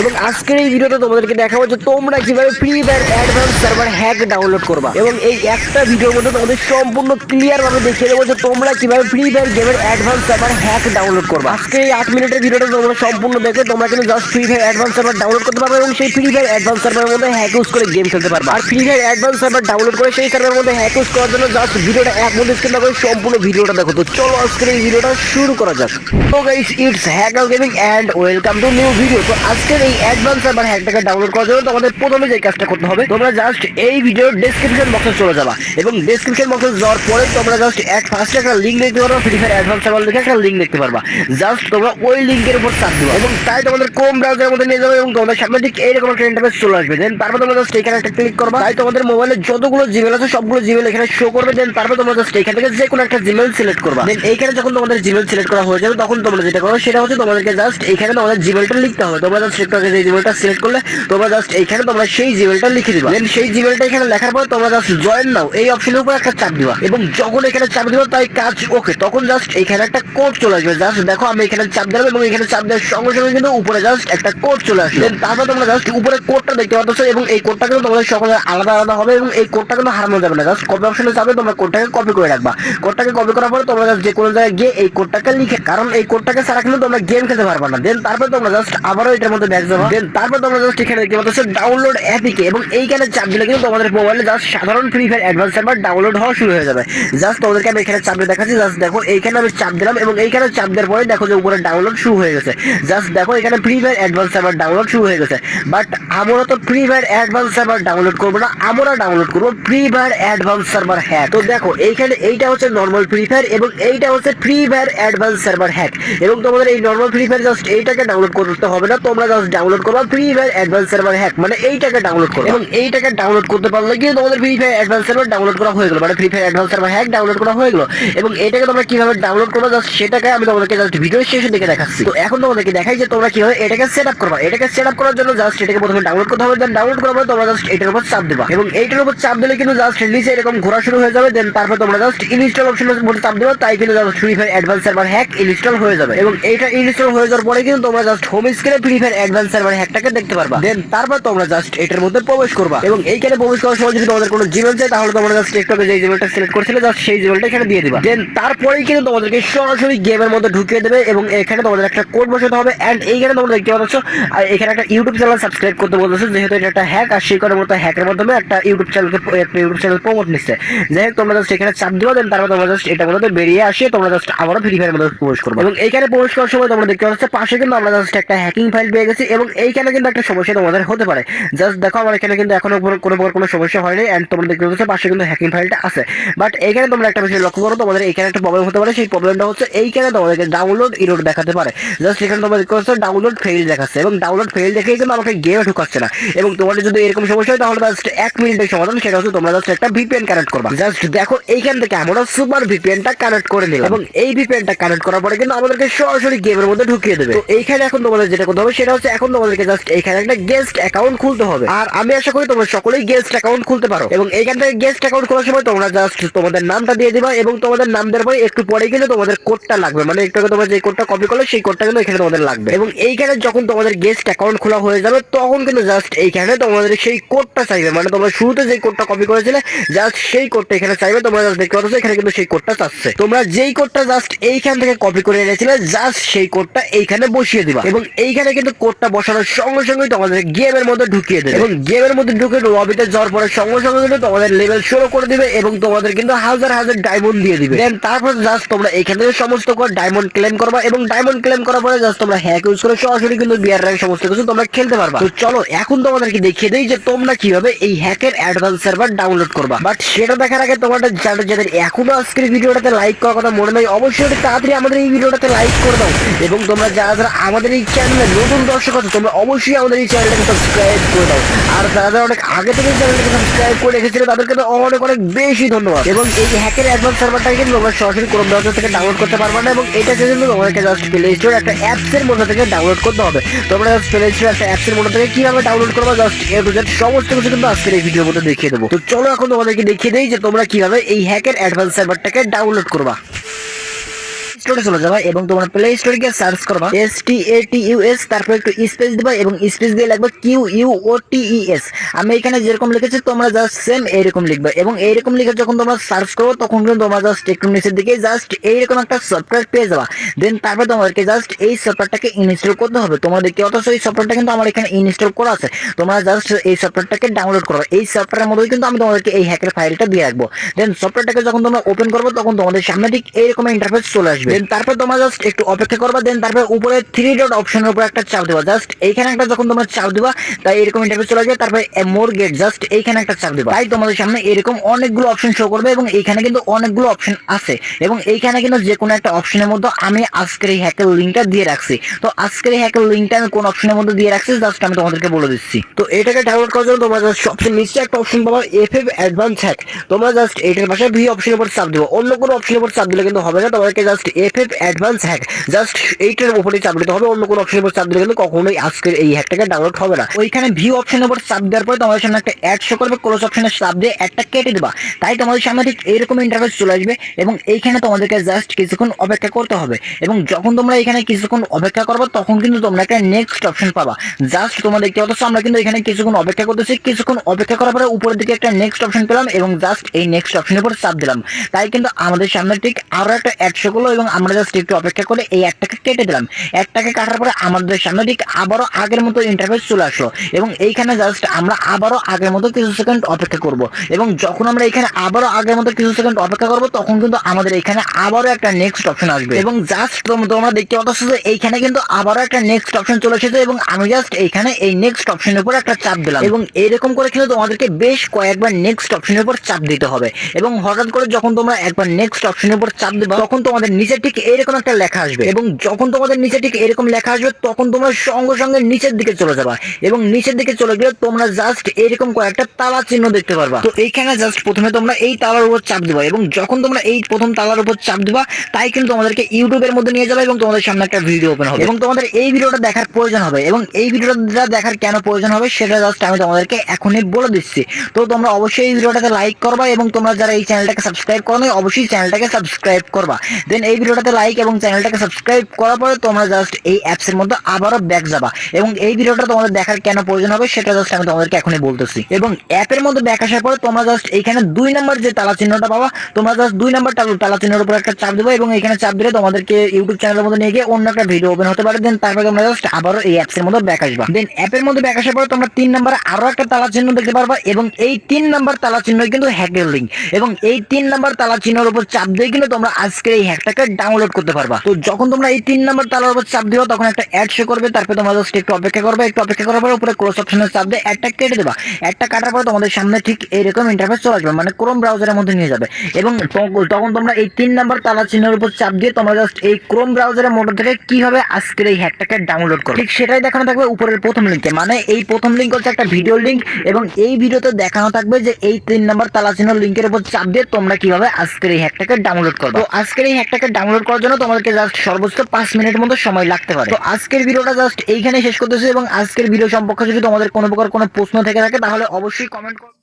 এবং আজকের এই ভিডিওতে তোমাদেরকে দেখাবো যে তোমরা কীভাবে free fire advance server hack download করবা। এবং এই একটা ভিডিওর মধ্যে তোমাদের সম্পূর্ণ ক্লিয়ার ভাবে দেখিয়ে দেবো যে তোমরা কীভাবে ফ্রি ফায়ার গেমের অ্যাডভান্স সার্ভার হ্যাক ডাউনলোড করবা। আজকে এই আট মিনিটের ভিডিওটা তোমরা সম্পূর্ণ দেখে তোমরা কিন্তু just free fire advance server download করতে পারবে এবং সেই ফ্রি ফায়ার অ্যাডভান্স সার্ভারের মধ্যে হ্যাক ইউজ করে গেম খেলতে পারবে। আর free fire advance server download করে সেই সার্ভারের মধ্যে হ্যাক ইউজ করার জন্য জাস্ট ভিডিওটা এক মধ্যে স্ক্রিন করে সম্পূর্ণ ভিডিওটা দেখো। তো চলো আজকের এই ভিডিওটা শুরু করা যাক। তো guys it's hacker gaming and welcome to new video তো আজকের এই অ্যাডভান্স সার্ভার হ্যাকটাকে ডাউনলোড করার জন্য তোমাদের প্রথমে যে কাজটা করতে হবে, তোমরা জাস্ট এই ভিডিওর বক্সে চলে যাবা। এবং বক্সে যাওয়ার পরে তোমরা জাস্ট এক ফার্স্টে একটা লিঙ্ক দেখতে পারবা ফ্রি ফায়ার অ্যাডভান্স সার্ভার লিখে একটা লিঙ্ক দেখতে পারবা। জাস্ট তোমরা ওই লিঙ্কের উপর চাপ দিবা। এবং তাই তোমাদের ব্রাউজারের মধ্যে নিয়ে যাবে এবং তোমাদের সামনে ঠিক এইরকম একটা ইন্টারফেস চলে আসবে। দেন তারপর তোমরা জাস্ট এখানে একটা ক্লিক করবা। তাই তোমাদের মোবাইলে যতগুলো জিমেল আছে, সবগুলো জিমেল এখানে শো করবে। দেন তারপর তোমরা জাস্ট এখান থেকে যে কোনো একটা জিমেল সিলেক্ট করবা। দেন এইখানে যখন তোমাদের জিমেল সিলেক্ট করা হয়ে যাবে, তখন তোমরা যেটা করো, সেটা হচ্ছে তোমাদেরকে জাস্ট এইখানে তোমাদের জিমেলটা লিখতে হবে। তোমরা জাস্ট আগে যে জিমেলটা সিলেক্ট করলে, তোমরা জাস্ট এইখানে তোমরা সেই জিমেলটা লিখে দিবা। দেন সেই জিমেলটা এখানে লেখার পর তোমরা জাস্ট জয়েন নাও। এই অপশনের উপর একটা চাপ দিবা। এবং যখন এখানে চাপ দিবা, তাই কাজ ওকে তখন জাস্ট এইখানে একটা কোড চলে আসবে। জাস্ট দেখো আমি এখানে চাপ দিলাম এবং এখানে চাপ দেওয়ার সঙ্গে সঙ্গে কিন্তু উপরে জাস্ট একটা কোড চলে আসবে দেন তারপর তোমরা জাস্ট উপরে কোডটা দেখতে পাচ্ছ এবং এই কোডটা কিন্তু তোমাদের সকলের আলাদা আলাদা হবে এবং এই কোডটা কিন্তু হারানো যাবে না। জাস্ট কপি অপশনে যাবে, তোমরা কোডটাকে কপি করে রাখবা। কোডটাকে কপি করার পরে তোমরা জাস্ট যে কোনো জায়গায় গিয়ে এই কোডটাকে লিখে, কারণ এই কোডটাকে ছাড়া কিন্তু তোমরা গেম খেলতে পারবে না। দেন তারপর তোমরা জাস্ট আবারও এটার মধ্যে যাবা তারপর তোমরা জাস্ট এখানে দেখতে পাচ্ছ ডাউনলোড অ্যাপিকে এবং এইখানে চাপ দিলে কিন্তু তোমাদের মোবাইলে জাস্ট সাধারণ free fire advance server download হওয়া শুরু হয়ে যাবে। জাস্ট তোমাদেরকে আমি এখানে চাপ দেখাচ্ছি জাস্ট দেখো, এইখানে আমি চাপ দিলাম এবং এইখানে চাপ দেওয়ার পরে দেখো যে উপরে ডাউনলোড শুরু হয়ে গেছে। জাস্ট দেখো, এখানে free fire advance server download শুরু হয়ে গেছে। বাট আমরা তো free fire advance server download করব না, আমরা ডাউনলোড করব free fire advance server hack তো দেখো, এইখানে এইটা হচ্ছে নর্মাল ফ্রি ফায়ার এবং এইটা হচ্ছে free fire advance server hack এবং তোমাদের এই নর্মাল ফ্রি ফায়ার জাস্ট এইটাকে ডাউনলোড করতে হবে না, তোমরা জাস্ট ডাউনলোড করবা free fire advance server hack মানে এইটাকে ডাউনলোড করো এবং এইটাকে ডাউনলোড করতে পারলে কি তোমাদের free fire advance server download করা হয়ে গেল মানে free fire advance server hack download করা হয়ে গেল। এবং এটাকে তোমরা কীভাবে ডাউনলোড করবে জাস্ট সেটাকে আমি তোমাদেরকে জাস্ট ভিডিও শেষে দেখে দেখাচ্ছি। তো এখন তোমাদেরকে দেখাই যে তোমরা কীভাবে এটাকে সেট আপ করবা। এটাকে সেট আপ করার জন্য জাস্ট এটাকে প্রথমে ডাউনলোড করতে হবে দেন ডাউনলোড করার পর তোমরা জাস্ট এটার উপর চাপ দেবা। এবং এইটার উপর চাপ দিলে কিন্তু জাস্ট নিচে এরকম ঘোরা শুরু হয়ে যাবে দেন তারপর তোমরা জাস্ট ইনস্টল অপশনের উপর চাপ দেবা, তাই কিন্তু just free fire advance server hack install হয়ে যাবে। এবং এইটা ইনস্টল হয়ে যাওয়ার পরে কিন্তু তোমরা জাস্ট হোম স্ক্রিনে ফ্রি ফায়ার অ্যাডভান্স সার্ভার হ্যাকটাকে দেখতে পারবা। দেন তারপর তোমরা জাস্ট এটার মধ্যে প্রবেশ করবা। এবং এইখানে প্রবেশ করার সময় যদি তোমাদের কোনো জিমেল চাই তাহলে তোমরা জাস্ট আগে যে জিমেলটা সিলেক্ট করছিলে জাস্ট সেই জিমেলটা এখানে দিয়ে দিবা। দেন তারপরেই কিন্তু তোমাদেরকে সরাসরি গেমের মধ্যে ঢুকিয়ে দেবে এবং এখানে তোমাদের একটা কোড বসাতে হবে। এন্ড এইখানে তোমরা দেখতে পাচ্ছ আর এখানে একটা ইউটিউব চ্যানেল সাবস্ক্রাইব করতে বলতেছে যেহেতু এটা একটা হ্যাক আর সেই করার মতো হ্যাকের মাধ্যমে একটা ইউটিউব চ্যানেলকে একটা ইউটিউব চ্যানেল প্রমোট নিচ্ছে। যাই হোক তোমরা জাস্ট এখানে চাপ দিবা দেন তারপর তোমরা জাস্ট এটার মধ্যে বেরিয়ে আসে তোমরা জাস্ট আবারও ফ্রি ফায়ার মধ্যে প্রবেশ করবে। এবং এইখানে প্রবেশ করার সময় তোমরা দেখতে পাচ্ছ পাশে কিন্তু আমরা জাস্ট একটা হ্যাকিং ফাইল পেয়ে গেছি। এবং এইখানে কিন্তু একটা সমস্যা তোমাদের হতে পারে। জাস্ট দেখো, আমার এখানে কিন্তু এখনও কোনো প্রকার কোনো সমস্যা হয়নি এন্ড তোমরা দেখতে পাচ্ছ পাশে কিন্তু হ্যাকিং ফাইলটা আছে। বাট এইখানে তোমরা একটা বিষয় লক্ষ্য করো, তোমাদের এইখানে একটা প্রবলেম হতে পারে, সেই প্রবলেমটা হচ্ছে এইখানে তোমাদেরকে ডাউনলোড ইরোড দেখাতে পারে। জাস্ট এখানে তোমরা দেখতে পাচ্ছ ডাউনলোড ফেল দেখাচ্ছে এবং ডাউনলোড ফেল দেখে কিন্তু আমাকে গেমে ঢুকাচ্ছে না। এবং তোমাদের যদি এরকম সমস্যা হয়, তাহলে জাস্ট এক মিনিটের সমাধান, সেটা হচ্ছে তোমরা জাস্ট একটা ভিপিএন কানেক্ট করবা। জাস্ট দেখো, এইখান থেকে আমরা সুপার ভিপিএনটা কানেক্ট করে নিলাম। এবং এই ভিপিএনটা কানেক্ট করার পরে কিন্তু আমাদেরকে সরাসরি গেমের মধ্যে ঢুকিয়ে দেবে। তো এইখানে এখন তোমাদের যেটা করতে হবে, সেটা হচ্ছে এখন তোমাদেরকে জাস্ট এইখানে একটা গেস্ট অ্যাকাউন্ট খুলতে হবে আর আমি আশা করি তোমরা সকলেই গেস্ট অ্যাকাউন্ট খুলতে পারো এবং এইখান থেকে গেস্ট অ্যাকাউন্ট খোলার সময় তোমরা জাস্ট তোমাদের নামটা দিয়ে দিবা এবং তোমাদের নাম দেওয়ার পরে একটু পরে কিন্তু তোমাদের কোডটা লাগবে মানে একটু আগে তোমরা যে কোডটা কপি করলে সেই কোডটা কিন্তু এখানে তোমাদের লাগবে এবং এইখানে যখন তোমাদের গেস্ট অ্যাকাউন্ট খোলা হয়ে যাবে তখন কিন্তু জাস্ট এইখানে তোমাদের সেই কোডটা চাইবে মানে তোমরা শুরুতে যে কোডটা কপি করেছিলে জাস্ট সেই কোডটা এখানে চাইবে তোমরা জাস্ট দেখতে পাচ্ছ এখানে কিন্তু সেই কোডটা চাচ্ছে তোমরা যেই কোডটা জাস্ট এইখান থেকে কপি করে এনেছিলে জাস্ট সেই কোডটা এইখানে বসিয়ে দিবা এবং এইখানে কিন্তু কোডটা বসানোর সঙ্গে সঙ্গে তোমাদের গেমের মধ্যে ঢুকিয়ে দেবে। এবং গেমের মধ্যে ঢুকে লবিতে যাওয়ার পরে সঙ্গে সঙ্গে কিন্তু তোমাদের লেভেল শুরু করে দিবে এবং তোমাদের কিন্তু হাজার হাজার ডায়মন্ড দিয়ে দিবে। দেন তারপর জাস্ট তোমরা এখান সমস্ত করে ডায়মন্ড ক্লেম করবা এবং ডায়মন্ড ক্লেম করার পরে জাস্ট তোমরা হ্যাক ইউজ করে সরাসরি কিন্তু বিয়ার র্যাঙ্ক সমস্ত কিছু তোমরা খেলতে পারবা। তো চলো, এখন তোমাদেরকে দেখিয়ে দেই যে তোমরা কীভাবে এই হ্যাকের অ্যাডভান্স সার্ভার ডাউনলোড করবা। বাট সেটা দেখার আগে তোমাদের যাদের যাদের এখনও আজকের ভিডিওটাতে লাইক করার কথা মনে নাই, অবশ্যই তাড়াতাড়ি আমাদের এই ভিডিওটাতে লাইক করে দাও। এবং তোমরা যারা যারা আমাদের এই চ্যানেলে নতুন দর্শক আছো তোমরা অবশ্যই আমাদের এই চ্যানেলটাকে সাবস্ক্রাইব করে দাও। আর যারা অনেক আগে থেকে চ্যানেলটাকে সাবস্ক্রাইব করে রেখেছিল তাদেরকে তো অনেক অনেক বেশি ধন্যবাদ। এবং এই হ্যাকের অ্যাডভান্স সার্ভারটাকে কিন্তু তোমরা সরাসরি ক্রোম ব্রাউজার থেকে ডাউনলোড করতে পারবে না, এবং এটাকে কিন্তু তোমাদেরকে জাস্ট প্লে স্টোর একটা অ্যাপসের মধ্যে থেকে ডাউনলোড করতে হবে। তোমরা জাস্ট প্লে স্টোর একটা অ্যাপসের মধ্যে থেকে কীভাবে ডাউনলোড করবে জাস্ট এ টু সমস্ত কিছু কিন্তু আজকের এই ভিডিওর মধ্যে দেখিয়ে দেবো। তো চলো এখন তোমাদেরকে দেখিয়ে দেই যে তোমরা কীভাবে এই হ্যাকের অ্যাডভান্স সার্ভারটাকে ডাউনলোড করবা। স্টোরে চলে যাবা এবং তোমার প্লে স্টোরে গিয়ে সার্চ করবা S T A T U S তারপর একটু স্পেস দিবা এবং স্পেস দিয়ে লিখবা Q U O T E S আমি এখানে যেরকম লিখেছি, তোমরা জাস্ট সেম এইরকম লিখবা এবং এইরকম লিখে যখন তোমরা সার্চ করো, তখন কিন্তু তোমরা জাস্ট একটু নিচের দিকে জাস্ট এইরকম একটা সফটওয়্যার পেয়ে যাবা। দেন তারপর তোমাদেরকে জাস্ট এই সফটওয়্যারটাকে ইনস্টল করতে হবে। তোমরা দেখতে অথচ এই সফটওয়্যারটা কিন্তু আমার এখানে ইনস্টল করা আছে। তোমরা জাস্ট এই সফটওয়্যারটাকে ডাউনলোড করো। এই সফটওয়্যারের মধ্যে কিন্তু আমি তোমাদেরকে এই হ্যাকের ফাইলটা দিয়ে রাখব। দেন সফটওয়্যারটাকে যখন তোমরা ওপেন করবে, তখন তোমাদের সামনে ঠিক এইরকম ইন্টারফেস চলে আসবে। দেন, তারপর তোমরা জাস্ট একটু অপেক্ষা করবা, দেন তারপর উপরে থ্রি ডট অপশনের উপর একটা চাপ দেবা। জাস্ট এইখানে একটা যখন তোমরা চাপ দিবা, তাই এরকম ইন্টারফেস চলে আসবে, তারপর মোর গেট জাস্ট এইখানে একটা চাপ দিবা। তাই তোমাদের সামনে এরকম অনেকগুলো অপশন শো করবে এবং এইখানে কিন্তু অনেকগুলো অপশন আছে। এবং এইখানে কিন্তু যে কোনো একটা অপশনের মধ্যে আমি আজকের এই হ্যাকের লিঙ্কটা দিয়ে রাখছি। তো আজকের এই হ্যাকের লিঙ্কটা আমি কোন অপশনের মধ্যে দিয়ে রাখছি জাস্ট আমি তোমাদেরকে বলে দিচ্ছি। তো এটাকে ডাউনলোড করার জন্য তোমরা জাস্ট সবচেয়ে নিচে একটা অপশন পাবা এফ এফ অ্যাডভান্স হ্যাক তোমরা জাস্ট এটার পাশে ভি অপশনের উপর চাপ দিবো। অন্য কোনো অপশনের উপর চাপ দিলে কিন্তু হবে না, তোমাদেরকে just F F advance hack just এইটার উপরে চাপ দিতে হবে, অন্য কোনো অপশনের উপর চাপ দিলে কিন্তু কখনোই আজকের এই হ্যাকটাকে ডাউনলোড হবে না। ওইখানে ভিউ অপশনের উপর চাপ দেওয়ার পরে তোমাদের সামনে একটা অ্যাড শো করবে ক্লোজ অপশনে চাপ দিয়ে একটা কেটে দিবা। তাই তোমাদের সামনে ঠিক এইরকম ইন্টারফেস চলে আসবে এবং এইখানে তোমাদেরকে জাস্ট কিছুক্ষণ অপেক্ষা করতে হবে। এবং যখন তোমরা এখানে কিছুক্ষণ অপেক্ষা করবে, তখন কিন্তু তোমরা একটা নেক্সট অপশন পাবা। জাস্ট তোমরা দেখতে পাচ্ছ, আমরা কিন্তু এখানে কিছুক্ষণ অপেক্ষা করতেছি। কিছুক্ষণ অপেক্ষা করার পরে উপরের দিকে একটা নেক্সট অপশন পেলাম এবং জাস্ট এই নেক্সট অপশনের উপর চাপ দিলাম। তাই কিন্তু আমাদের সামনে ঠিক আরও একটা অ্যাড শো করল এবং আমরা জাস্ট একটু অপেক্ষা করে এই একটাকে কেটে দিলাম। একটাকে কাটার পরে আমাদের সামনে ঠিক আবারও আগের মতো ইন্টারফেস চলে আসলো এবং এইখানে জাস্ট আমরা আবারও আগের মতো কিছু সেকেন্ড অপেক্ষা করব এবং যখন আমরা এখানে আবারও আগের মতো কিছু সেকেন্ড অপেক্ষা করব, তখন কিন্তু আমাদের এখানে আবারও একটা নেক্সট অপশন আসবে। এবং জাস্ট তোমরা দেখতে পাচ্ছ যে এইখানে কিন্তু আবারও একটা নেক্সট অপশন চলে এসেছে এবং আমি জাস্ট এইখানে এই নেক্সট অপশনের উপর একটা চাপ দিলাম। এবং এরকম করে কিন্তু তোমাদেরকে বেশ কয়েকবার নেক্সট অপশনের উপর চাপ দিতে হবে। এবং হঠাৎ করে যখন তোমরা একবার নেক্সট অপশনের উপর চাপ দিবা, তখন তোমাদের নিচে ঠিক এরকম একটা লেখা আসবে। এবং যখন তোমাদের নিচে ঠিক এরকম লেখা আসবে, তখন তোমরা সঙ্গে সঙ্গে নিচের দিকে চলে যাবা। এবং নিচের দিকে চলে গেলে তোমরা জাস্ট এরকম কয়েকটা তালা চিহ্ন দেখতে পারবা। তো এইখানে জাস্ট প্রথমে তোমরা এই তালার উপর চাপ দিবা এবং যখন তোমরা এই প্রথম তালার উপর চাপ দিবা, তাই কিন্তু তোমাদেরকে ইউটিউবের মধ্যে নিয়ে যাবে এবং তোমাদের সামনে একটা ভিডিও ওপেন হবে। এবং তোমাদের এই ভিডিওটা দেখার প্রয়োজন হবে। এবং এই ভিডিওটা দেখার কেন প্রয়োজন হবে, সেটা জাস্ট আমি তোমাদেরকে এখনই বলে দিচ্ছি। তো তোমরা অবশ্যই এই ভিডিওটাতে লাইক করবা এবং তোমরা যারা এই চ্যানেলটাকে সাবস্ক্রাইব করো অবশ্যই চ্যানেলটাকে সাবস্ক্রাইব করবা। দেন এই ভিডিওটাতে লাইক এবং চ্যানেলটাকে সাবস্ক্রাইব করার পরে তোমরা জাস্ট এই অ্যাপস এর মধ্যে আবারও ব্যাক যাবা। এবং এই ভিডিওটা তোমাদের দেখার কেন প্রয়োজন হবে সেটা জাস্ট আমি তোমাদেরকে এখনই বলতেছি। এবং অ্যাপের মধ্যে ব্যাক আসার পরে তোমরা জাস্ট এইখানে দুই নাম্বার যে তালা চিহ্নটা পাবা, তোমরা জাস্ট দুই নাম্বার তালা- চিহ্নের উপর একটা চাপ দেবো এবং এখানে চাপ দিলে তোমাদেরকে ইউটিউব চ্যানেলের মধ্যে নিয়ে গিয়ে অন্য একটা ভিডিও ওপেন হতে পারে। দেন তারপরে তোমরা জাস্ট আবারও এই অ্যাপস এর মধ্যে ব্যাক আসবা। দেন অ্যাপের মধ্যে ব্যাক আসার পরে তোমরা তিন নাম্বারে আরও একটা তালা চিহ্ন দেখতে পারবা এবং এই তিন নাম্বার তালা চিহ্ন কিন্তু হ্যাকের লিঙ্ক এবং এই তিন নাম্বার তালা চিহ্নের উপর চাপ দিয়ে কিন্তু তোমরা আজকের এই হ্যাকটাকে ডাউনলোড করতে পারবা। তো যখন তোমরা এই তিন নাম্বার তালার উপর চাপ দিও তখন একটা অ্যাড শো করবে, তারপরে তোমরা জাস্ট একটু অপেক্ষা করবে, একটু অপেক্ষা করার পরে উপরে ক্লোজ অপশনে চাপ দিয়ে অ্যাডটা কেটে দেবা। অ্যাডটা কাটার পরে তোমাদের সামনে ঠিক এইরকম ইন্টারফেস চলে আসবে মানে ক্রোম ব্রাউজারের মধ্যে নিয়ে যাবে। এবং তখন তোমরা এই তিন নাম্বার তালা চিহ্নের উপর চাপ দিয়ে তোমরা জাস্ট এই ক্রোম ব্রাউজারের মধ্যে থেকে কীভাবে আজকের এই হ্যাকটাকে ডাউনলোড করবে। ঠিক সেটাই দেখানো থাকবে উপরের প্রথম লিঙ্কে মানে এই প্রথম লিঙ্ক হচ্ছে একটা ভিডিও লিঙ্ক এবং এই ভিডিওতে দেখানো থাকবে যে এই তিন নাম্বার তালা চিহ্ন লিঙ্কের উপর চাপ দিয়ে তোমরা কীভাবে আজকের এই হ্যাকটাকে ডাউনলোড করবে। তো আজকের এই হ্যাকটাকে ডাউনলোড করার জন্য তোমাদেরকে জাস্ট সর্বোচ্চ পাঁচ মিনিট মতো সময় লাগতে পারে। তো আজকের ভিডিওটা জাস্ট এইখানে শেষ করতেছি এবং আজকের ভিডিও সম্পর্কে যদি তোমাদের কোনো প্রকার কোনো প্রশ্ন থেকে থাকে, তাহলে অবশ্যই কমেন্ট করো।